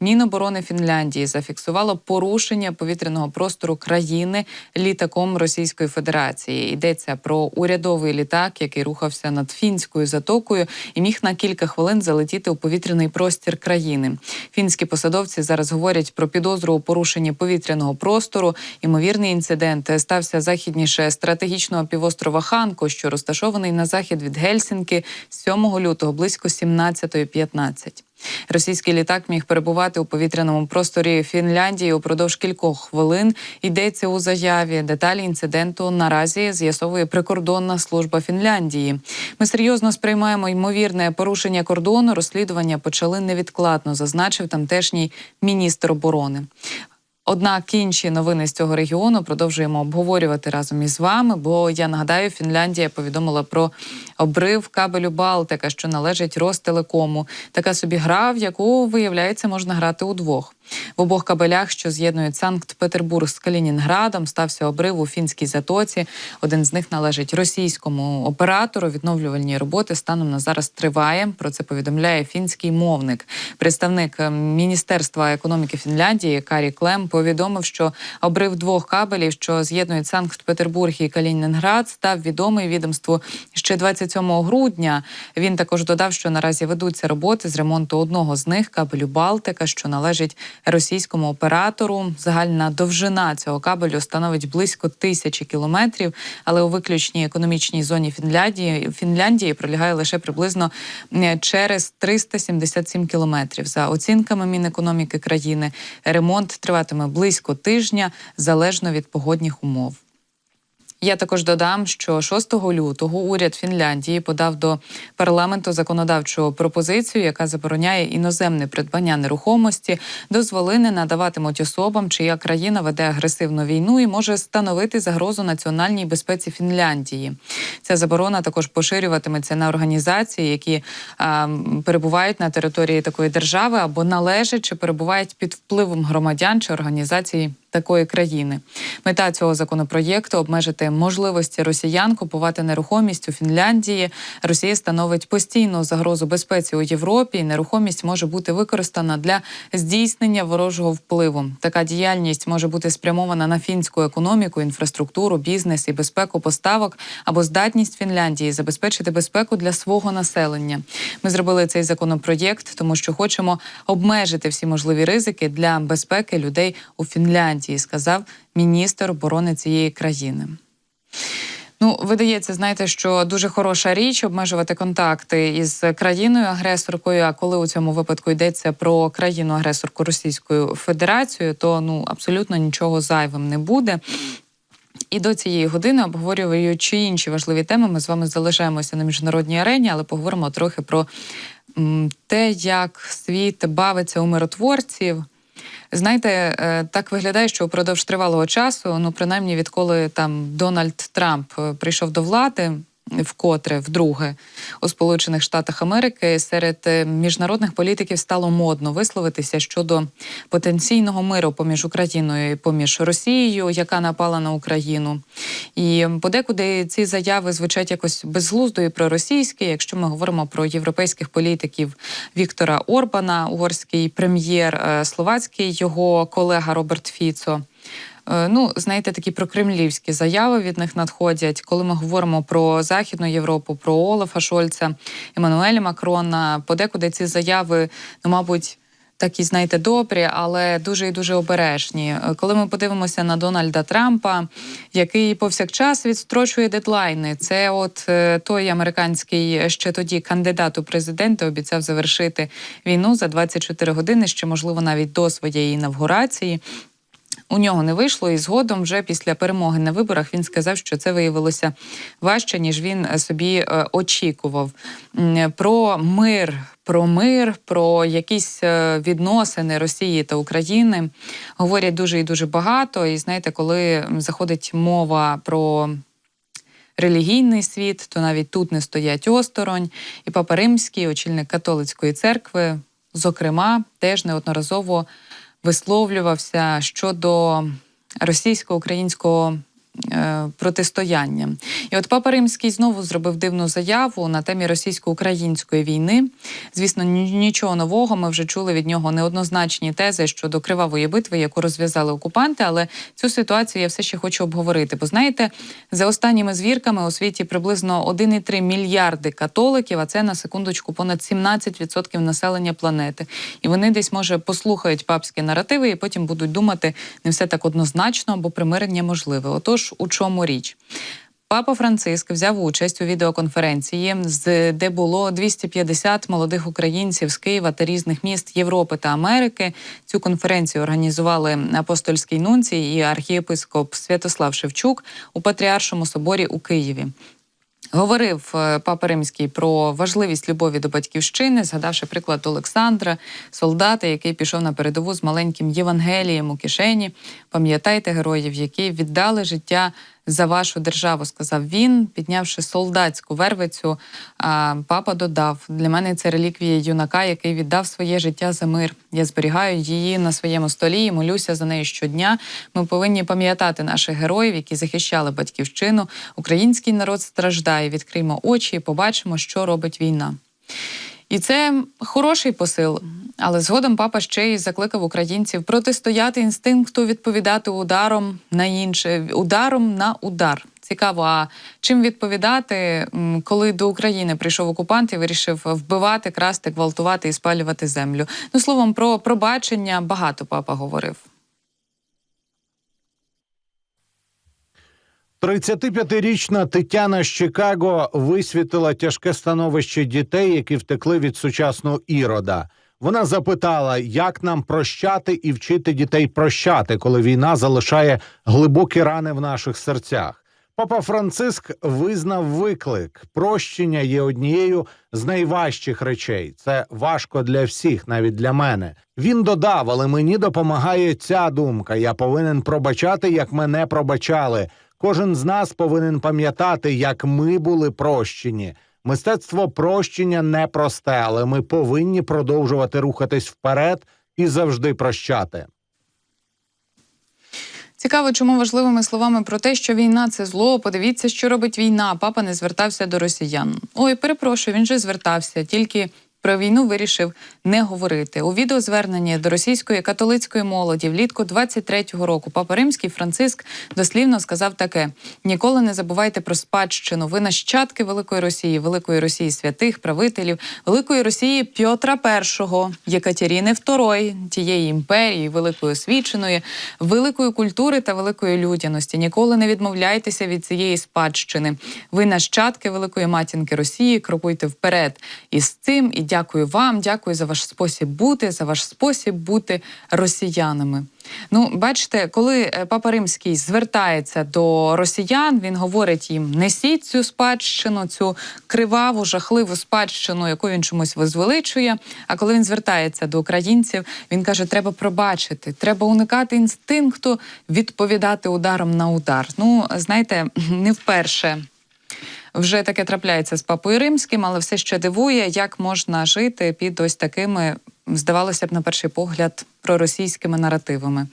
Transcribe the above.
Міноборони Фінляндії зафіксувало порушення повітряного простору країни літаком Російської Федерації. Йдеться про урядовий літак, який рухався над фінською затокою і міг на кілька хвилин залетіти у повітряний простір країни. Фінські посадовці зараз говорять про підозру у порушенні повітряного простору. Ймовірний інцидент стався західніше стратегічного півострова Ханко, що розташований на захід від Гельсінки з 7 лютого близько 17.15. Російський літак міг перебувати у повітряному просторі Фінляндії упродовж кількох хвилин. Йдеться у заяві. Деталі інциденту наразі з'ясовує прикордонна служба Фінляндії. Ми серйозно сприймаємо ймовірне порушення кордону. Розслідування почали невідкладно, зазначив тамтешній міністр оборони. Однак інші новини з цього регіону продовжуємо обговорювати разом із вами. Бо я нагадаю, Фінляндія повідомила про обрив кабелю Балтика, що належить Ростелекому. Така собі гра, в яку виявляється, можна грати удвох. В обох кабелях, що з'єднують Санкт-Петербург з Калінінградом, стався обрив у фінській затоці. Один з них належить російському оператору. Відновлювальні роботи станом на зараз триває. Про це повідомляє фінський мовник. Представник е, Міністерства економіки Фінляндії Карі Клем повідомив, що обрив двох кабелів, що з'єднують Санкт-Петербург і Калінінград, став відомий відомству ще 27 грудня. Він також додав, що наразі ведуться роботи з ремонту одного з них кабелю Балтика, що належить російському оператору. Загальна довжина цього кабелю становить близько тисячі кілометрів, але у виключній економічній зоні Фінляндії Фінляндії пролягає лише приблизно через 377 кілометрів. За оцінками Мінекономіки країни, ремонт триватиме близько тижня залежно від погодних умов. Я також додам, що 6 лютого уряд Фінляндії подав до парламенту законодавчу пропозицію, яка забороняє іноземне придбання нерухомості, дозволи не надаватимуть особам, чия країна веде агресивну війну і може становити загрозу національній безпеці Фінляндії. Ця заборона також поширюватиметься на організації, які а, перебувають на території такої держави або належать чи перебувають під впливом громадян чи організацій такої країни. Мета цього законопроєкту обмежити можливості росіян купувати нерухомість у Фінляндії. Росія становить постійну загрозу безпеці у Європі. і Нерухомість може бути використана для здійснення ворожого впливу. Така діяльність може бути спрямована на фінську економіку, інфраструктуру, бізнес і безпеку поставок або здатність Фінляндії забезпечити безпеку для свого населення. Ми зробили цей законопроєкт, тому що хочемо обмежити всі можливі ризики для безпеки людей у Фінляндії, сказав міністр оборони цієї країни. Ну, видається, знаєте, що дуже хороша річ обмежувати контакти із країною агресоркою. А коли у цьому випадку йдеться про країну агресорку Російською Федерацією, то ну абсолютно нічого зайвим не буде. І до цієї години, обговорюючи інші важливі теми, ми з вами залишаємося на міжнародній арені, але поговоримо трохи про те, як світ бавиться у миротворців. Знаєте, е, так виглядає, що упродовж тривалого часу, ну принаймні відколи там Дональд Трамп е, прийшов до влади. Вкотре, вдруге, у Сполучених Штатах Америки серед е, міжнародних політиків стало модно висловитися щодо потенційного миру поміж Україною і поміж Росією, яка напала на Україну. І подекуди ці заяви звучать якось безглуздо і проросійськи. Якщо ми говоримо про європейських політиків Віктора Орбана, угорський прем'єр, словацький його колега Роберт Фіцо. Ну, знаєте, такі прокремлівські заяви від них надходять. Коли ми говоримо про Західну Європу, про Олафа Шольца, Еммануеля Макрона, подекуди ці заяви, ну, мабуть. Такі, знаєте, добрі, але дуже і дуже обережні. Коли ми подивимося на Дональда Трампа, який повсякчас відстрочує дедлайни, це от е, той американський ще тоді кандидат у президенти обіцяв завершити війну за 24 години, ще можливо навіть до своєї інавгурації. У нього не вийшло, і згодом, вже після перемоги на виборах, він сказав, що це виявилося важче, ніж він собі е, очікував. Про мир, про мир, про якісь е, відносини Росії та України говорять дуже і дуже багато. І знаєте, коли заходить мова про. Релігійний світ, то навіть тут не стоять осторонь, і Папа Римський, очільник католицької церкви, зокрема, теж неодноразово висловлювався щодо російсько-українського протистояння. І от Папа Римський знову зробив дивну заяву на темі російсько-української війни. Звісно, нічого нового. Ми вже чули від нього неоднозначні тези щодо кривавої битви, яку розв'язали окупанти. Але цю ситуацію я все ще хочу обговорити. Бо знаєте, за останніми звірками у світі приблизно 1,3 мільярди католиків, а це на секундочку понад 17% населення планети. І вони десь може послухають папські наративи і потім будуть думати, не все так однозначно або примирення можливе. Отож, у чому річ? Папа Франциск взяв участь у відеоконференції, де було 250 молодих українців з Києва та різних міст Європи та Америки. Цю конференцію організували апостольський нунцій і архієпископ Святослав Шевчук у Патріаршому соборі у Києві. Говорив е, папа Римський про важливість любові до батьківщини, згадавши приклад Олександра, солдата, який пішов на передову з маленьким Євангелієм у кишені. Пам'ятайте героїв, які віддали життя за вашу державу, сказав він, піднявши солдатську вервицю. Папа додав: для мене це реліквія юнака, який віддав своє життя за мир. Я зберігаю її на своєму столі і молюся за неї щодня. Ми повинні пам'ятати наших героїв, які захищали батьківщину. Український народ страждає. Відкриймо очі і побачимо, що робить війна. І це хороший посил. Але згодом папа ще й закликав українців протистояти інстинкту відповідати ударом на інше, ударом на удар. Цікаво, а чим відповідати, коли до України прийшов окупант і вирішив вбивати, красти, гвалтувати і спалювати землю? Ну словом, про пробачення багато папа говорив. 35-річна Тетяна з Чикаго висвітила тяжке становище дітей, які втекли від сучасного ірода. Вона запитала, як нам прощати і вчити дітей прощати, коли війна залишає глибокі рани в наших серцях. Папа Франциск визнав виклик. Прощення є однією з найважчих речей. Це важко для всіх, навіть для мене. Він додав, але мені допомагає ця думка. Я повинен пробачати, як мене пробачали. Кожен з нас повинен пам'ятати, як ми були прощені. Мистецтво прощення непросте, але ми повинні продовжувати рухатись вперед і завжди прощати. Цікаво, чому важливими словами про те, що війна це зло. Подивіться, що робить війна. Папа не звертався до росіян. Ой, перепрошую, він же звертався, тільки. Про війну вирішив не говорити у відеозверненні до російської католицької молоді влітку 23-го року. Папа Римський Франциск дослівно сказав таке: ніколи не забувайте про спадщину. Ви нащадки Великої Росії, Великої Росії святих правителів, Великої Росії Пьотра І, Єкатеріни II, тієї імперії, великої освіченої, великої культури та великої людяності. Ніколи не відмовляйтеся від цієї спадщини. Ви нащадки Великої матінки Росії. Крокуйте вперед із цим. І дякую вам, дякую за ваш спосіб бути, за ваш спосіб бути росіянами. Ну, бачите, коли е, папа Римський звертається до росіян, він говорить їм: несіть цю спадщину, цю криваву, жахливу спадщину, яку він чомусь возвеличує. А коли він звертається до українців, він каже: треба пробачити, треба уникати інстинкту відповідати ударом на удар. Ну, знаєте, не вперше. Вже таке трапляється з папою римським, але все ще дивує, як можна жити під ось такими, здавалося б, на перший погляд, проросійськими наративами.